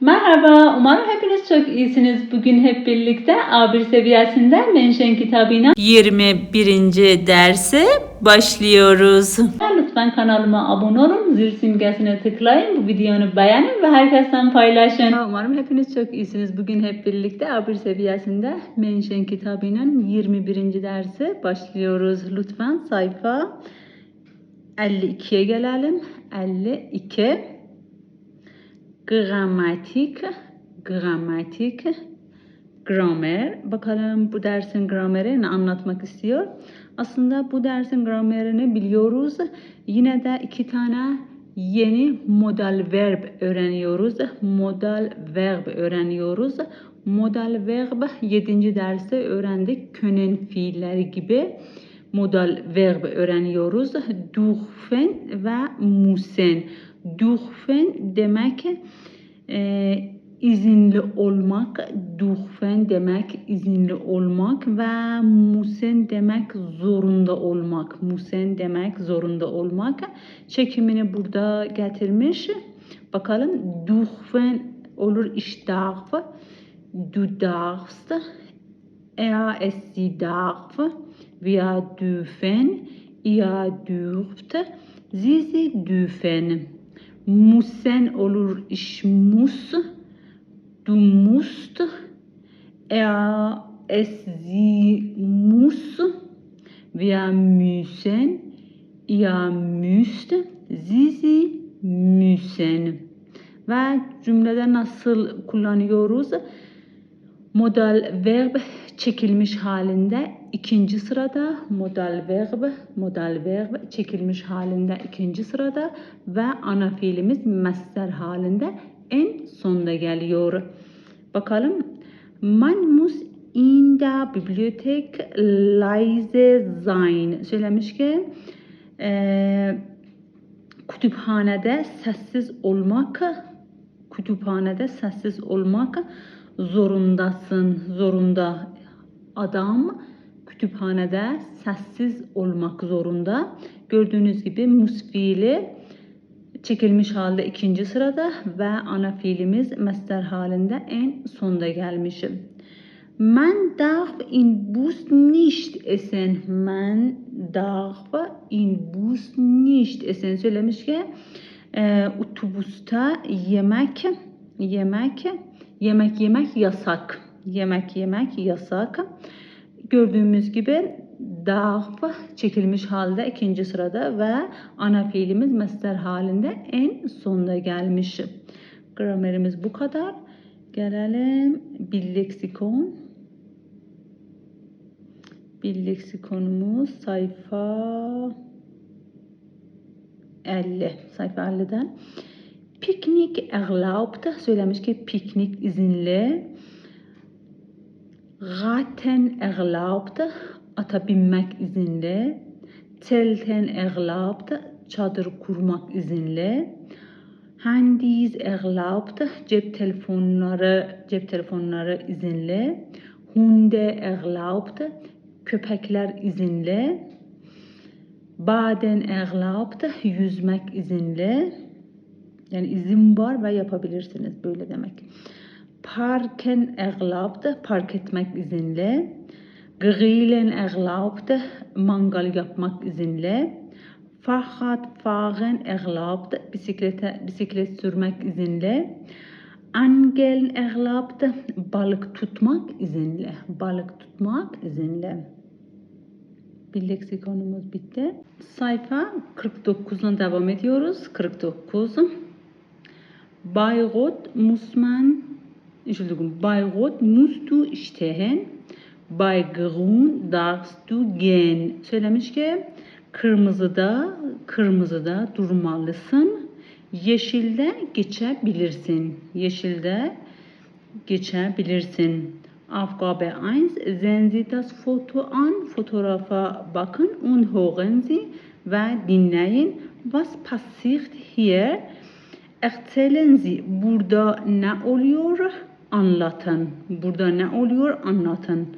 Merhaba, umarım hepiniz çok iyisiniz. Bugün hep birlikte A1 seviyesinde menşen kitabına 21. derse başlıyoruz. lütfen kanalıma abone olun, zil simgesine tıklayın, bu videonu beğenin ve herkesten paylaşın. Umarım hepiniz çok iyisiniz. Bugün hep birlikte A1 seviyesinde menşen kitabının 21. derse başlıyoruz. Lütfen sayfa 52'ye gelelim. 52 Gramatik, gramatik, gramer. Bakalım bu dersin grameri anlatmak istiyor? Aslında bu dersin gramerini biliyoruz. Yine de iki tane yeni modal verb öğreniyoruz. Modal verb öğreniyoruz. Modal verb 7. derste öğrendik. Können fiilleri gibi modal verb öğreniyoruz. Dürfen ve müssen. Dürfen demek e, izinli olmak, dürfen demek izinli olmak ve müssen demek zorunda olmak. Müssen demek zorunda olmak. Çekimini burada getirmiş. Bakalım dürfen olur darf, du darfst, er es sie darf, wir dürfen, ihr dürft, sie sie dürfen. Müssen olur ich muss, du musst, er es sie muss, wir müssen, ihr müsst, sie sie müssen. Ve cümlede nasıl kullanıyoruz? Modal verb çekilmiş halinde ikinci sırada, modal verb, modal verb çekilmiş halinde ikinci sırada ve ana fiilimiz mesler halinde en sonda geliyor. Bakalım. Man muss in der Bibliothek leise sein. Söylemiş ki e, kütüphanede sessiz olmak kütüphanede sessiz olmak zorundasın. Zorunda adam kütüphanede sessiz olmak zorunda. Gördüğünüz gibi mus fiili çekilmiş halde ikinci sırada ve ana fiilimiz mesler halinde en sonda gelmiş. Man darf in Bus nicht essen. Man darf in Bus nicht essen. Söylemiş ki e, yemek yemek yemek yemek yasak. Yemek yemek yasak. Gördüğümüz gibi darf çekilmiş halde ikinci sırada ve ana fiilimiz mesler halinde en sonda gelmiş. Gramerimiz bu kadar. Gelelim bir leksikon. Bir leksikonumuz sayfa 50. Sayfa 50'den. Piknik erlaubt. Söylemiş ki piknik izinli. Raten erlaubt. Ata binmek izinli. Telten erlaubt. Çadır kurmak izinli. Handys erlaubt. Cep telefonları, cep telefonları izinli. Hunde erlaubt. Köpekler izinli. Baden erlaubt. Yüzmek izinli. Yani izin var ve yapabilirsiniz böyle demek. Parken erlaubt. Park etmek izinli. Grillen erlaubt. Mangal yapmak izinli. Fahrrad fahren erlaubt. Bisiklete, bisiklet sürmek izinli. Angeln erlaubt. Balık tutmak izinli. Balık tutmak izinli. Bir leksikonumuz bitti. Sayfa 49'dan devam ediyoruz. 49. Bei Rot muss Entschuldigung, bei Rot musst du stehen. Bei Grün darfst du gehen. Söylemiş ki kırmızıda, kırmızıda durmalısın. Yeşilde geçebilirsin. Yeşilde geçebilirsin. Aufgabe 1. Sehen Sie das Foto an. Fotoğrafa bakın und hören Sie ve dinleyin. Was passiert hier? Erzählen Sie. Burada ne oluyor? Anlatın. Burada ne oluyor? Anlatın.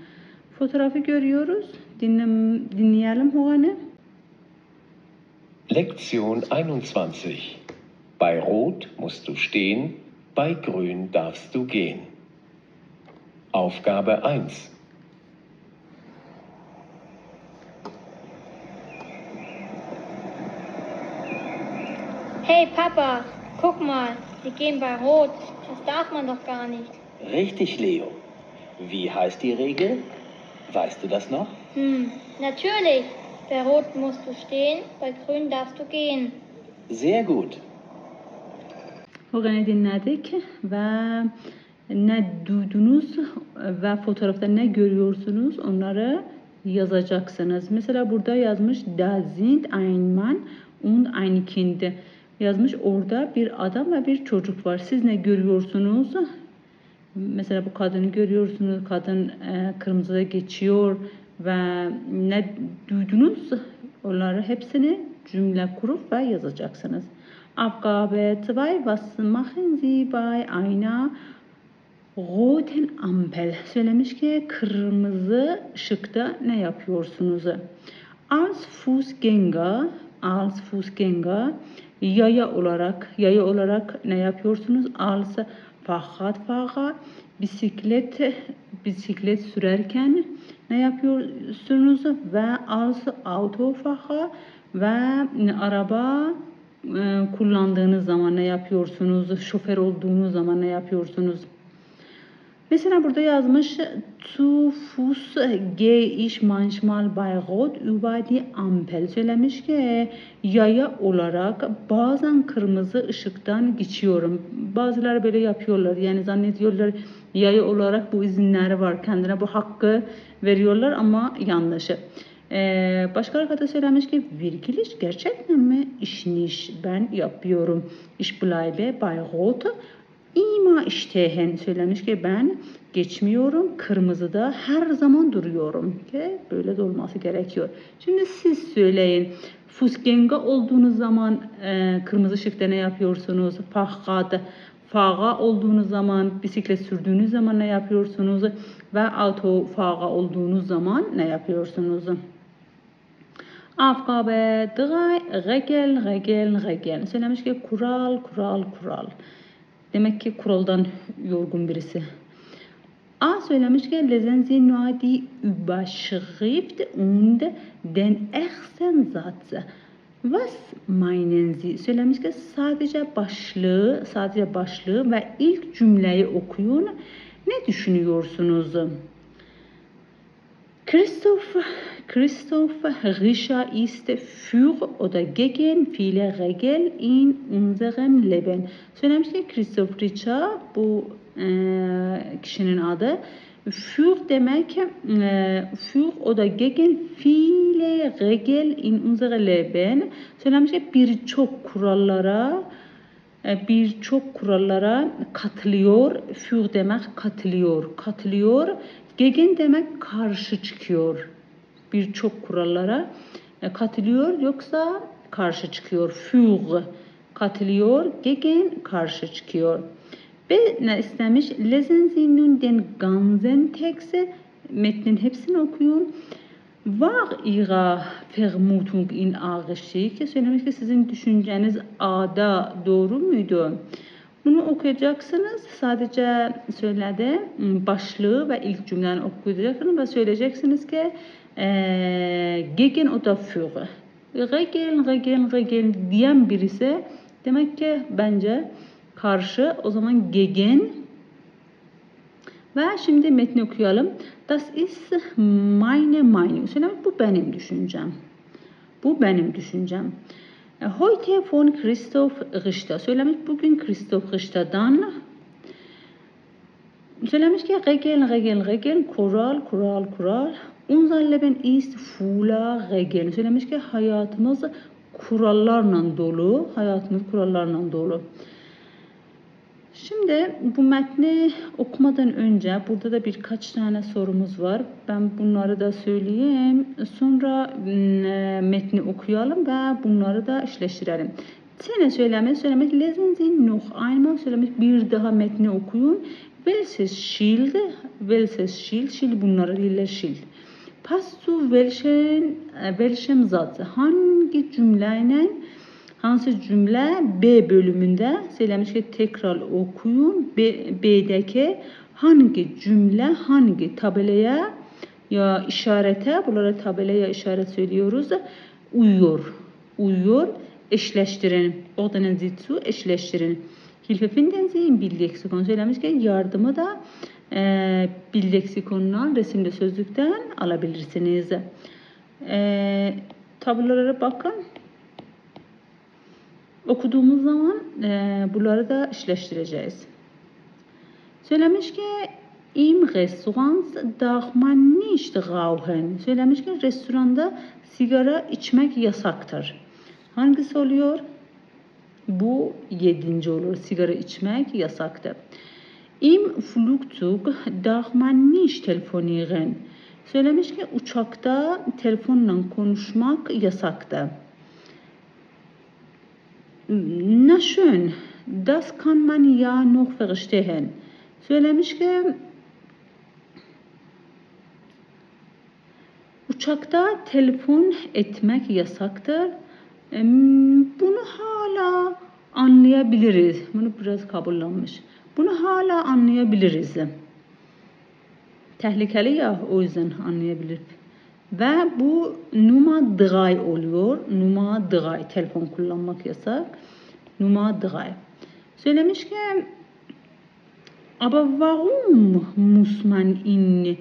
Fotoğrafı görüyoruz. Dinle, dinleyelim Hogane. Lektion 21. Bei Rot musst du stehen, Bei grün darfst du gehen. Aufgabe 1. Hey Papa, guck mal, wir gehen bei Rot. Das darf man doch gar nicht. Richtig, Leo. Wie heißt die Regel? Weißt du das noch? Hm, natürlich. Bei Rot musst du stehen, bei Grün darfst du gehen. Sehr gut. Hoğan'ı dinledik ve ne duydunuz ve fotoğrafta ne görüyorsunuz onları yazacaksınız. Mesela burada yazmış Da sind ein Mann und ein Kind. Yazmış orada bir adam ve bir çocuk var. Siz ne görüyorsunuz? Mesela bu kadını görüyorsunuz. Kadın e, kırmızıda geçiyor ve ne duydunuz? Onları hepsini cümle kurup ve yazacaksınız. Aufgabe 2. Was machen Sie bei einer roten Ampel? Söylemiş ki kırmızı ışıkta ne yapıyorsunuz? Als Fußgänger, als Fußgänger yaya olarak, yaya olarak ne yapıyorsunuz? Als Fahrradfahrer bisiklet bisiklet sürerken ne yapıyorsunuz? Ve als Autofahrer ve araba e, kullandığınız zaman ne yapıyorsunuz? Şoför olduğunuz zaman ne yapıyorsunuz? Mesela burada yazmış manchmal bei Rot über die Ampel. Söylemiş ki yaya olarak bazen kırmızı ışıktan geçiyorum. Bazıları böyle yapıyorlar. Yani zannediyorlar yaya olarak bu izinleri var. Kendine bu hakkı veriyorlar ama yanlış. Ee, başka arkadaş söylemiş ki virgül iş gerçekten mi? İş niş ben yapıyorum. Bleibe bei Rot. İma iştehen söylemiş ki ben geçmiyorum. Kırmızıda her zaman duruyorum. Ki böyle de olması gerekiyor. Şimdi siz söyleyin. Fußgänger olduğunuz zaman e, kırmızı ışıkta ne yapıyorsunuz? Fahrrad, fağa olduğunuz zaman, bisiklet sürdüğünüz zaman ne yapıyorsunuz? Ve auto fağa olduğunuz zaman ne yapıyorsunuz? Aufgabe 3. Regel, regel, regel. Söylemiş ki kural, kural, kural. Demek ki kuraldan yorgun birisi. A söylemiş ki nur die Überschrift und den ersten Satz. Was meinen Sie? Söylemiş ki sadece başlığı, sadece başlığı ve ilk cümleyi okuyun. Ne düşünüyorsunuz? Christoph, Christoph Rischer ist für oder gegen viele Regeln in unserem Leben. Söylemiş ki Christoph Rischer bu e, kişinin adı. Für demek e, für oder gegen viele Regeln in unserem Leben. Söylemiş ki birçok kurallara birçok kurallara katılıyor. Für demek katılıyor. Katılıyor. Gegen demek karşı çıkıyor. Birçok kurallara e, katılıyor yoksa karşı çıkıyor. Für katılıyor. Gegen karşı çıkıyor. Ve ne istemiş? Lesen Sie nun den ganzen Text. Metnin hepsini okuyun. Var Ihre Vermutung in A richtig? Söylemiş ki sizin düşünceniz A'da doğru muydu? Bunu okuyacaksınız. Sadece söyledi başlığı ve ilk cümleni okuyacaksınız ve söyleyeceksiniz ki e, gegen oder für. Regel, regel, regel diyen birisi demek ki bence karşı o zaman gegen ve şimdi metni okuyalım. Das ist meine Meinung. Söylemek bu benim düşüncem. Bu benim düşüncem. Heute von Christoph Richter. Söylemiş bugün Christoph Richter'dan söylemiş ki Regel, Regel, Regel, kural, kural, kural. Unser Leben ist voller Regeln. Söylemiş ki hayatımız kurallarla dolu. Hayatımız kurallarla dolu. Şimdi bu metni okumadan önce burada da birkaç tane sorumuz var. Ben bunları da söyleyeyim. Sonra e, metni okuyalım ve bunları da işleştirelim. Sene söylemek, söylemek lesen Sie noch einmal söylemek bir daha metni okuyun. Welches Schild, welches Schild, Schild bunları değiller Schild. Passt zu welchen, welchem Satz, hangi cümleyle Hansı cümlə B bölümündə söyləmiş ki, tekrar okuyun. B, B'dəki hangi cümlə hangi tabelaya ya işarete, bunlara tabelaya işaret söylüyoruz. Uyuyor. Uyuyor. Eşleştirin. Oradan zitsu eşleştirin. Hilfefinden zeyn bil leksikon söylemiş ki yardımı da e, bil leksikonundan resimli sözlükten alabilirsiniz. E, tablolara bakın. Okuduğumuz zaman e, bunları da işleştireceğiz. Söylemiş ki im Restaurants darf man nicht rauchen. Söylemiş ki restoranda sigara içmek yasaktır. Hangisi oluyor? Bu yedinci olur. Sigara içmek yasaktır. Im Flugzeug darf man nicht telefonieren. Söylemiş ki uçakta telefonla konuşmak yasaktır. Na schön, das kann man ja noch verstehen. Söylemiş ki uçakta telefon etmek yasaktır. Bunu hala anlayabiliriz. Bunu biraz kabullanmış. Bunu hala anlayabiliriz. Tehlikeli ya o yüzden anlayabilir. Ve bu numa dıgay oluyor. Numa dıgay. Telefon kullanmak yasak. Numa dıgay. Söylemiş ki Aber warum muss man in,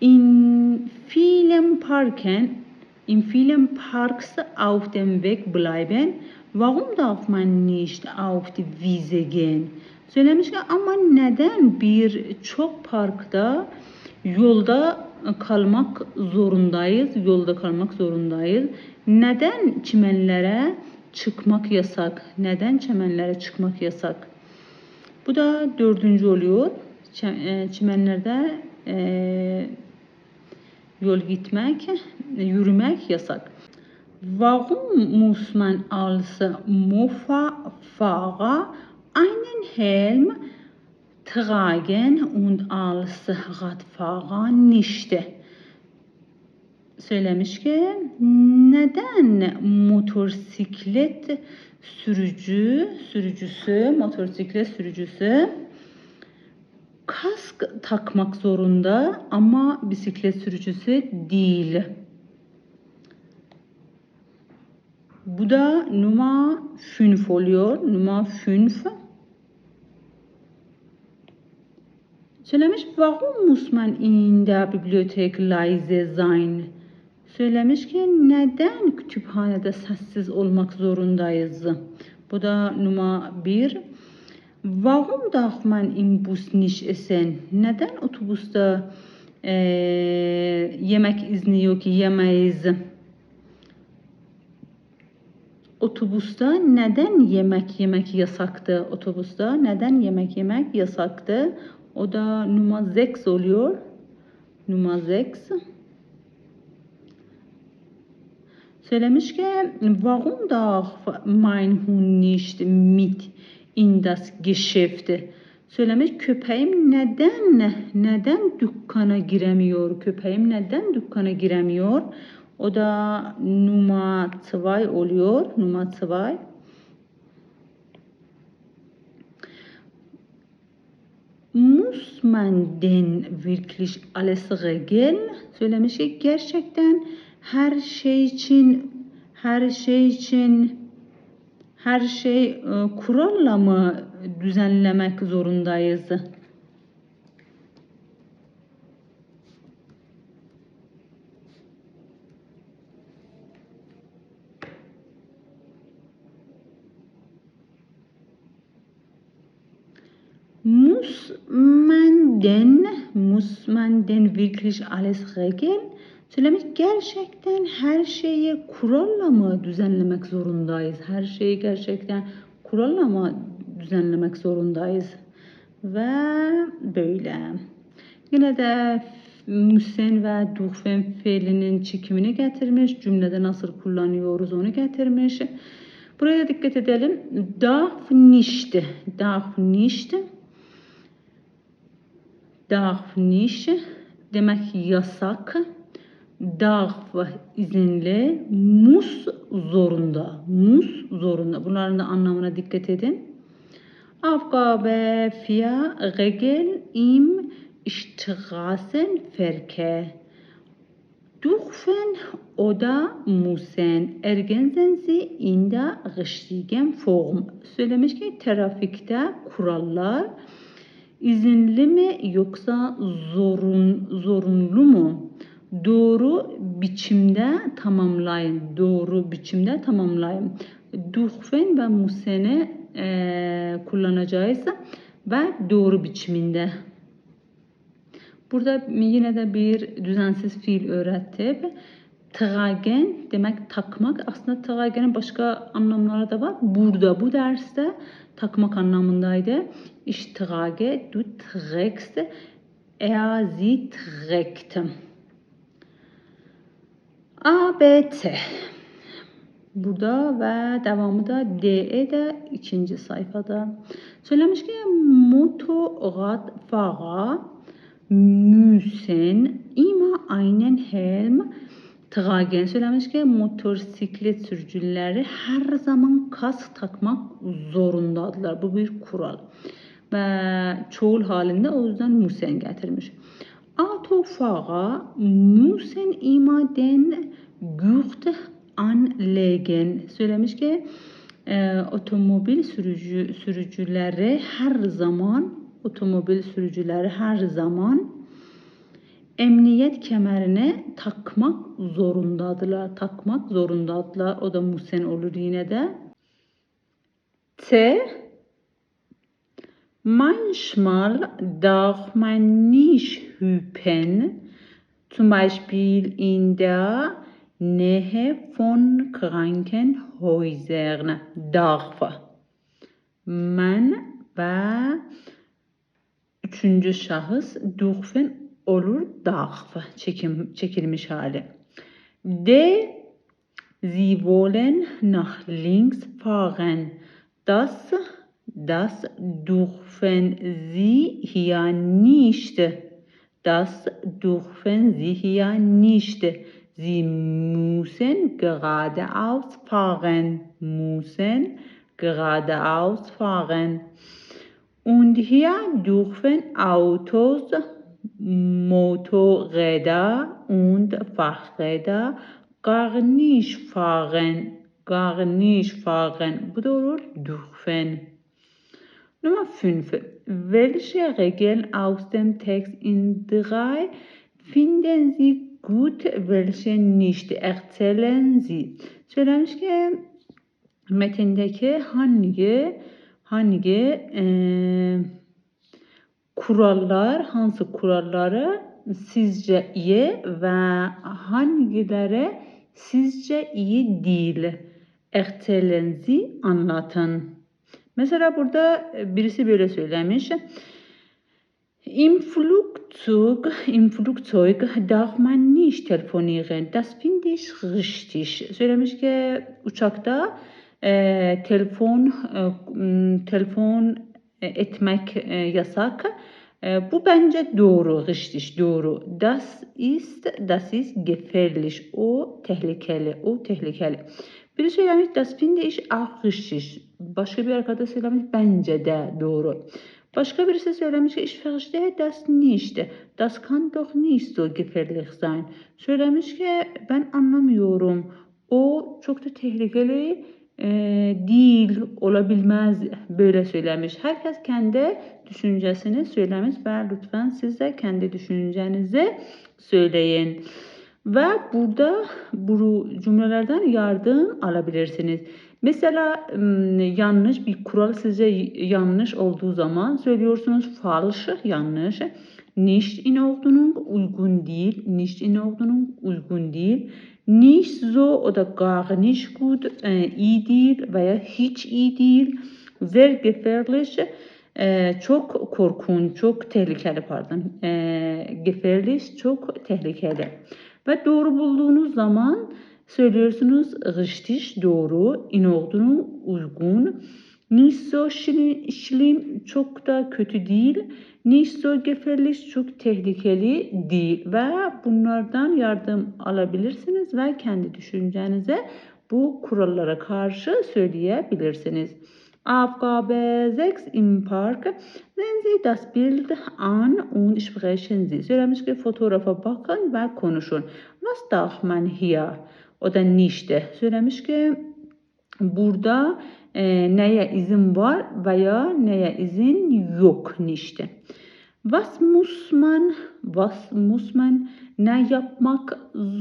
in vielen Parken, in vielen Parks auf dem Weg bleiben? Warum darf man nicht auf die Wiese gehen? Söylemiş ki ama neden birçok parkta yolda kalmak zorundayız, yolda kalmak zorundayız? Neden çimenlere çıkmak yasak? Neden çimenlere çıkmak yasak? Bu da dördüncü oluyor. E, Çimenlerde yol gitmek, yürümek yasak. Warum muss man als Mofa-Fahrer einen Helm tragen und als Radfahrer nicht? Söylemiş ki neden motosiklet sürücü, sürücüsü, motosiklet sürücüsü kask takmak zorunda ama bisiklet sürücüsü değil. Bu da numara 5 oluyor. Numara 5. Söylemiş, warum muss man in der Bibliothek leise sein? Söylemiş ki neden kütüphanede sessiz olmak zorundayız? Bu da numara 1. Warum darf man im Bus nicht essen? Neden otobüste eee, yemek izni yok ki yemeyiz? Otobüste neden yemek yemek yasaktı? Otobüste neden yemek yemek yasaktı? O da numara 6 oluyor. Numara 6. Söylemiş ki warum darf mein Hund nicht mit in das Geschäft? Söylemiş köpeğim neden neden dükkana giremiyor? Köpeğim neden dükkana giremiyor? O da numara 2 oluyor. Numara 2. Muss man denn wirklich alles regeln? Söylemiş ki gerçekten her şey için her şey için her şey e, kuralla mı düzenlemek zorundayız? Muss man denn, muss man denn wirklich alles regeln? Söylemiş gerçekten her şeyi kuralla mı düzenlemek zorundayız? Her şeyi gerçekten kuralla mı düzenlemek zorundayız? Ve böyle. Yine de müsen ve dufen fiilinin çekimini getirmiş. Cümlede nasıl kullanıyoruz onu getirmiş. Buraya dikkat edelim. Darf nicht. Darf nicht. Darf nicht demek yasak. darf izinli, mus zorunda, mus zorunda. Bunların da anlamına dikkat edin. Aufgabe 4. Regel im Straßenverkehr. Dürfen oder müssen ergänzen Sie in der richtigen Form. Söylemiş ki trafikte kurallar izinli mi yoksa zorun, zorunlu mu? Doğru biçimde tamamlayın. Doğru biçimde tamamlayın. Dürfen ve müssen'i eee kullanacağız ve doğru biçiminde. Burada yine de bir düzensiz fiil öğretip tragen demek takmak. Aslında tragenin başka anlamları da var. Burada bu derste takmak anlamındaydı. Ich trage, du trägst, er, sie trägt. A, B, T. Burada ve devamı da DE de ikinci sayfada. Söylemiş ki Motorradfahrer müssen immer einen Helm tragen. Söylemiş ki motosiklet sürücüleri her zaman kask takmak zorundadırlar. Bu bir kural. Ve çoğul halinde o yüzden müssen getirmiş. Autofahrer müssen immer den Gurt anlegen. Söylemiş ki e, otomobil sürücü sürücüleri her zaman otomobil sürücüleri her zaman emniyet kemerini takmak zorundadırlar. Takmak zorundadırlar. O da musen olur yine de. T Manchmal darf man nicht hüpen, zum Beispiel in der Nähe von Krankenhäusern. Darf. Man ve üçüncü şahıs dürfen olur darf. Çekim, çekilmiş hali. D. Sie wollen nach links fahren. Das Das dürfen Sie hier nicht. Das dürfen Sie hier nicht. Sie müssen geradeaus fahren. Müssen geradeaus fahren. Und hier dürfen Autos, Motorräder und Fahrräder gar nicht fahren. Gar nicht fahren. Olur dürfen. Nummer 5. Welche Regeln aus dem Text in 3 finden Sie gut, welche nicht? Erzählen Sie. Ki metindeki hangi hangi eee kurallar, hansı kuralları sizce iyi ve hangileri sizce iyi değil? Sie, anlatın. Mesela burada birisi böyle söylemiş. Im Flugzeug, im Flugzeug darf man nicht telefonieren. Das finde ich richtig. Söylemiş ki uçakta e, telefon e, telefon e, etmek e, yasak. E, bu bence doğru, richtig, doğru. Das ist, das ist gefährlich. O tehlikeli, o tehlikeli. Biri söylemiş, das finde ich auch richtig. Başka bir arkadaş söylemiş, bence de doğru. Başka birisi söylemiş ki, ich verstehe das nicht. Das kann doch nicht so gefährlich sein. Söylemiş ki, ben anlamıyorum. O çok da tehlikeli e, değil, olabilmez böyle söylemiş. Herkes kendi düşüncesini söylemiş ve lütfen siz de kendi düşüncenizi söyleyin. Ve burada bu cümlelerden yardım alabilirsiniz. Mesela ım, yanlış bir kural size yanlış olduğu zaman söylüyorsunuz falsch yanlış. Nicht in Ordnung uygun değil. Nicht in Ordnung uygun değil. Nicht so oder gar nicht gut e, iyi değil veya hiç iyi değil. Sehr gefährlich e, çok korkunç, çok tehlikeli pardon. E, gefährlich çok tehlikeli. Ve doğru bulduğunuz zaman söylüyorsunuz richtig doğru, in ordnung uygun, Nicht so schli- schlimm çok da kötü değil. Nicht so gefährlich çok tehlikeli değil. Ve bunlardan yardım alabilirsiniz ve kendi düşüncenize bu kurallara karşı söyleyebilirsiniz. Aufgabe 6 im Park. Sehen Sie das Bild an und sprechen Sie. Söylemiş ki fotoğrafa bakın ve konuşun. Was darf man hier? O da nicht. Söylemiş ki burada e, neye izin var veya neye izin yok nicht. Was muss man, was muss man, ne yapmak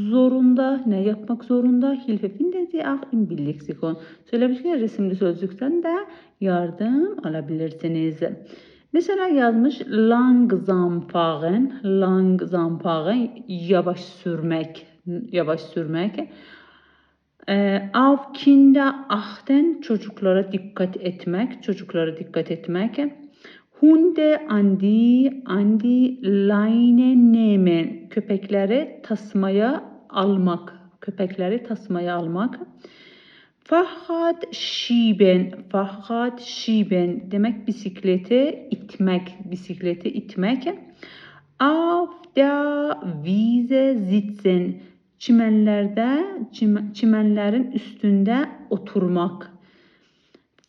zorunda, ne yapmak zorunda? Hilfe finden Sie auch im Bildlexikon. Söylemiş ki resimli sözlükten de yardım alabilirsiniz. Mesela yazmış langsam fahren, langsam fahren, yavaş sürmek, yavaş sürmek. Ee, auf Kinder achten, çocuklara dikkat etmek, çocuklara dikkat etmek. Hunde an die, an die Leine nehmen, köpekleri tasmaya almak, köpekleri tasmaya almak. Fahrrad schieben, Fahrrad schieben demek bisikleti itmek, bisikleti itmek. Auf der Wiese sitzen, çimenlerde, çim- çimenlerin üstünde oturmak.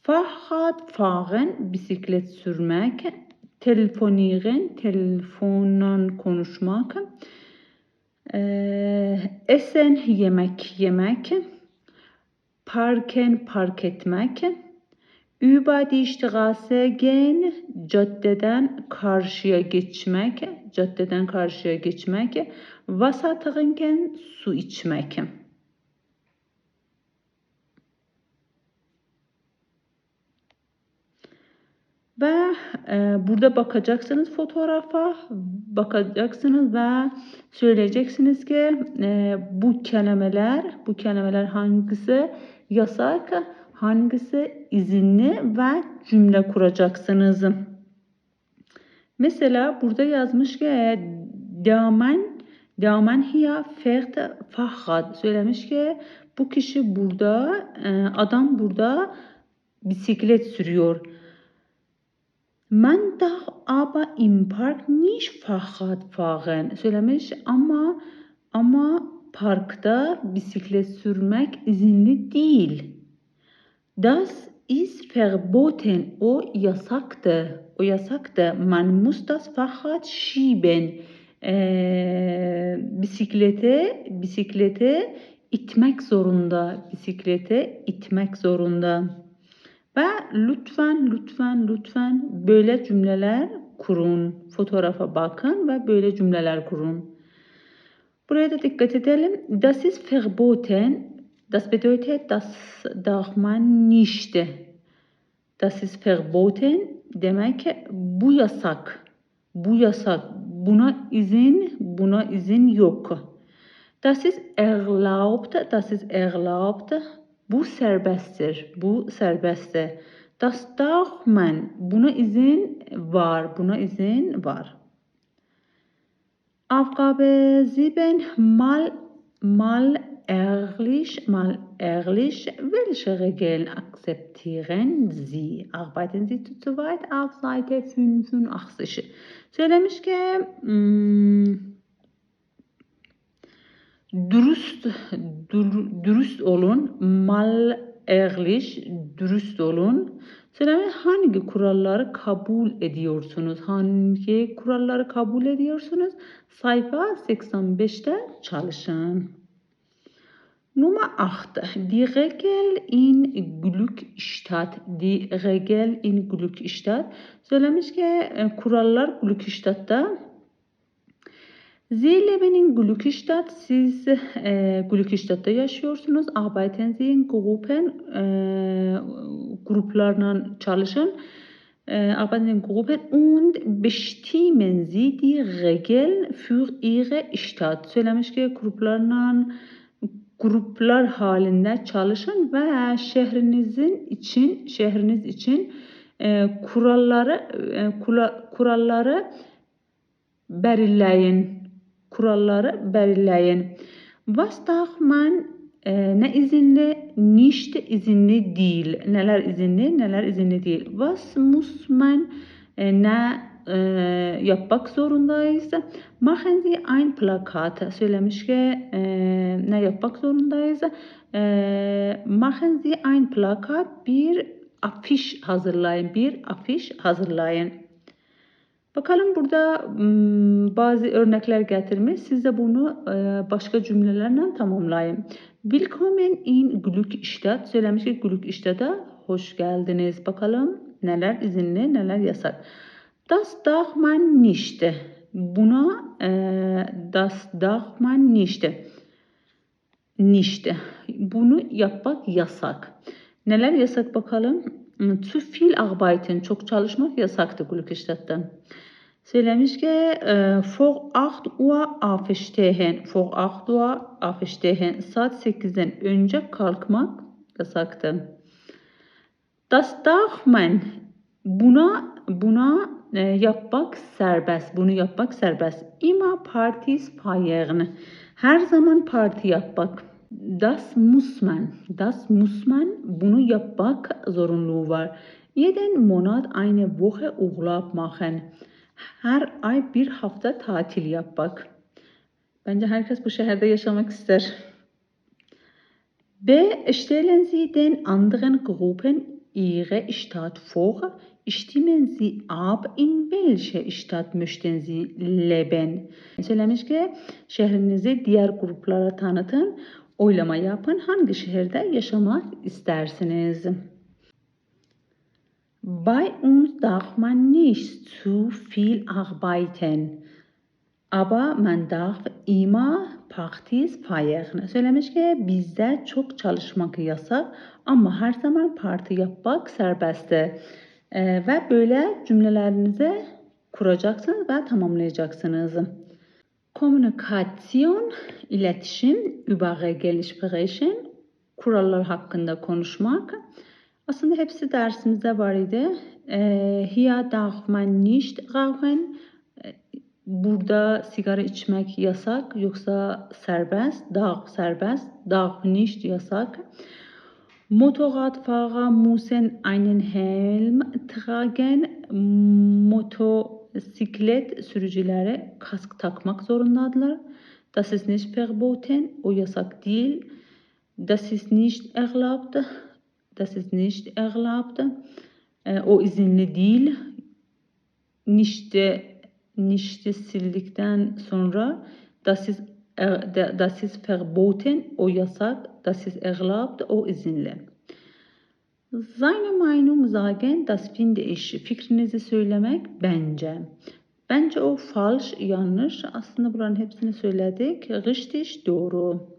Fahrrad fahren, bisiklet sürmek. Telefonieren, telefonla konuşmak. Ee, essen, yemek yemek. Parken, park etmek. Die Straße gehen, caddeden karşıya geçmek, caddeden karşıya geçmek. Wasser trinken, su içmek. Ve e, burada bakacaksınız fotoğrafa, bakacaksınız ve söyleyeceksiniz ki e, bu kelimeler, bu kelimeler hangisi yasak, hangisi izinli ve cümle kuracaksınız. Mesela burada yazmış ki e, damen damen hiya fährt Fahrrad söylemiş ki bu kişi burada e, adam burada bisiklet sürüyor. Man darf aber im Park nicht Fahrrad fahren. Söylemiş ama ama parkta bisiklet sürmek izinli değil. Das ist verboten. O yasaktı. O yasaktı. Man muss das Fahrrad schieben. Ee, bisiklete bisiklete itmek zorunda. Bisiklete itmek zorunda. Ve lütfen lütfen lütfen böyle cümleler kurun. Fotoğrafa bakın ve böyle cümleler kurun. Buraya da dikkat edelim. Das ist verboten. Das bedeutet, das darf man nicht. Das ist verboten demek bu yasak. Bu yasak. Buna izin, buna izin yok. Das ist erlaubt, das ist erlaubt. Bu serbesttir. Bu serbesttir. Das darf man. Buna izin var. Buna izin var. Aufgabe 7. Mal, mal ehrlich, mal ehrlich. Welche Regeln akzeptieren Sie? Arbeiten Sie zu weit auf Seite 85. Söylemiş ki dürüst dür- dürüst olun, mal ehrlich, dürüst olun. Söylemiş hangi kuralları kabul ediyorsunuz? Hangi kuralları kabul ediyorsunuz? Sayfa 85'te çalışın. Nummer 8. Die Regel in Glückstadt. Die Regel in Glückstadt. Söylemiş ki kurallar Glückstadt'ta Sie leben in Glückstadt. Siz e, Glückstadt'ta yaşıyorsunuz. Arbeiten Sie in Gruppen. E, gruplarla çalışın. E, arbeiten in Gruppen und bestimmen Sie die Regeln für Ihre Stadt. Söylemiş ki gruplarla gruplar halinde çalışın ve şehrinizin için şehriniz için e, kuralları e, kula- kuralları belirleyin. Kuralları belirleyin. Was darf man e, ne izinli? Nicht izinli değil. Neler izinli, neler izinli değil. Was muss man e, ne e, yapmak zorundayız? Machen Sie ein Plakat. Söylemiş ki e, ne yapmak zorundayız? E, machen Sie ein Plakat. Bir afiş hazırlayın. Bir afiş hazırlayın. Bakalım burada hmm, bazı örnekler getirmiş. Siz de bunu başka cümlelerle tamamlayın. Willkommen in Glückstadt. Söylemiş ki Glückstadt'a hoş geldiniz. Bakalım neler izinli, neler yasak. Das darf man nicht. Buna e, das darf man nicht. Nicht. Bunu yapmak yasak. Neler yasak bakalım? Zu viel arbeiten. Çok çalışmak yasaktı Glückstadt'tan. Söylemiş ki e, vor 8 Uhr aufstehen. Vor 8 Uhr aufstehen. Saat 8'den önce kalkmak yasaktı. Das darf man. Buna buna yapmak serbest. Bunu yapmak serbest. Immer Partys feiern. Her zaman parti yapmak. Das muss man. Das muss man. Bunu yapmak zorunluluğu var. Jeden Monat eine Woche Urlaub machen. Her ay bir hafta tatil yapmak. Bence herkes bu şehirde yaşamak ister. B. Stellen Sie den anderen Gruppen Ihre Stadt vor. Stimmen Sie ab, in welche Stadt möchten Sie leben? Söylemiş ki şehrinizi diğer gruplara tanıtın, oylama yapın. Hangi şehirde yaşamak istersiniz? Bei uns darf man nicht zu viel arbeiten. Aber man darf immer Partys feiern. Söylemiş ki bizde çok çalışmak yasak ama her zaman parti yapmak serbesttir. Ee, ve böyle cümlelerinizi kuracaksınız ve tamamlayacaksınız. Komünikasyon, iletişim, Regeln sprechen, kurallar hakkında konuşmak. Aslında hepsi dersimizde var idi. Ee, hier darf man nicht. Burada sigara içmek yasak yoksa serbest, darf serbest, darf nicht yasak. Motorradfahrer müssen einen Helm tragen. Motosiklet sürücüleri kask takmak zorundadırlar. Das ist nicht verboten. O yasak değil. Das ist nicht erlaubt. Das ist nicht erlaubt. Ee, o izinli değil. Nicht'te nicht'i sildikten sonra das ist er- das ist verboten. O yasak. Das ist erlaubt. O izinli. Seine Meinung sagen, das finde ich. Fikrinizi söylemek bence. Bence o falsch, yanlış. Aslında buranın hepsini söyledik. Richtig, doğru.